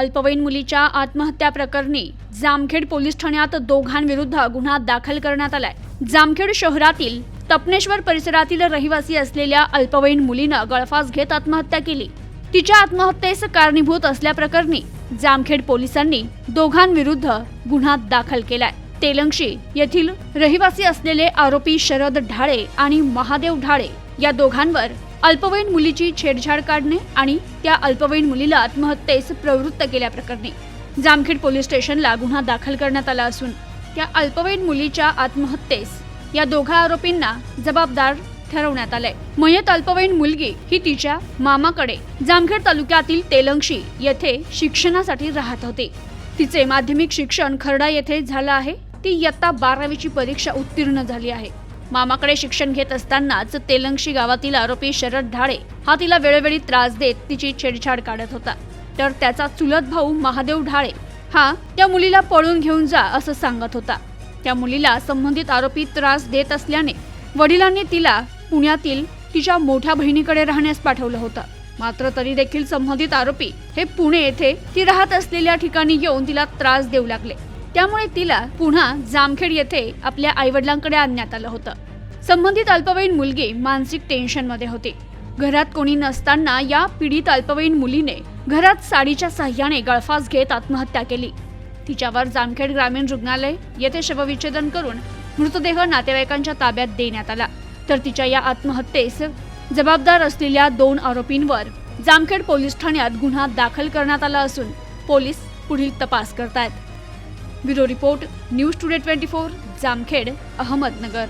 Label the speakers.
Speaker 1: अल्पवयीन मुलीच्या आत्महत्या प्रकरणी जामखेड पोलीस ठाण्यात दोघांविरुद्ध गुन्हा दाखल करण्यात आलाय. जामखेड शहरातील तपनेश्वर परिसरातील रहिवासी असलेल्या अल्पवयीन मुलीनं गळफास घेत आत्महत्या केली. तिच्या आत्महत्येस कारणीभूत असल्याप्रकरणी जामखेड पोलिसांनी दोघांविरुद्ध गुन्हा दाखल केलाय. तेलंगशी येथील रहिवासी असलेले आरोपी शरद ढाळे आणि महादेव ढाळे या दोघांवर अल्पवयीन मुलीची छेडछाड काढणे आणि त्या अल्पवयीन मुलीला आत्महत्येस प्रवृत्त केल्याप्रकरणी जामखेड पोलीस स्टेशनला गुन्हा दाखल करण्यात आला असून त्या अल्पवयीन मुलीच्या आत्महत्येस या दोघा आरोपींना जबाबदार ठरवण्यात आलंय. मयत अल्पवयीन मुलगी ही तिच्या मामाकडे जामखेड तालुक्यातील तेलंगशी येथे शिक्षणासाठी राहत होती. तिचे माध्यमिक शिक्षण खर्डा येथे झालं आहे. ती इयत्ता बारावीची परीक्षा उत्तीर्ण झाली आहे. मामाकडे शिक्षण घेत असतानाच तेलंगशी गावातील आरोपी शरद ढाळे हा तिला वेळोवेळी त्रास देत तिची छेडछाड काढत होता. तर त्याचा चुलत भाऊ महादेव ढाळे हा त्या मुलीला पळून घेऊन जा असं सांगत होता. त्या मुलीला संबंधित आरोपी त्रास देत असल्याने वडिलांनी तिला पुण्यातील तिच्या मोठ्या बहिणीकडे राहण्यास पाठवलं होतं. मात्र तरी देखील संबंधित आरोपी हे पुणे येथे ती राहत असलेल्या ठिकाणी येऊन तिला त्रास देऊ लागले. त्यामुळे तिला पुन्हा जामखेड येथे आपल्या आईवडिलांकडे आणण्यात आलं होतं. संबंधित अल्पवयीन मुलगी मानसिक टेन्शनमध्ये होती. घरात कोणी नसताना या पीडित अल्पवयीन मुलीने घरात साडीच्या साह्याने गळफास घेत आत्महत्या केली. तिच्यावर जामखेड ग्रामीण रुग्णालय येथे शवविच्छेदन करून मृतदेह नातेवाईकांच्या ताब्यात देण्यात आला. तर तिच्या या आत्महत्येस जबाबदार असलेल्या दोन आरोपींवर जामखेड पोलीस ठाण्यात गुन्हा दाखल करण्यात आला असून पोलीस पुढील तपास करतायत. Bureau report news today twenty four Jamkhed Ahmednagar.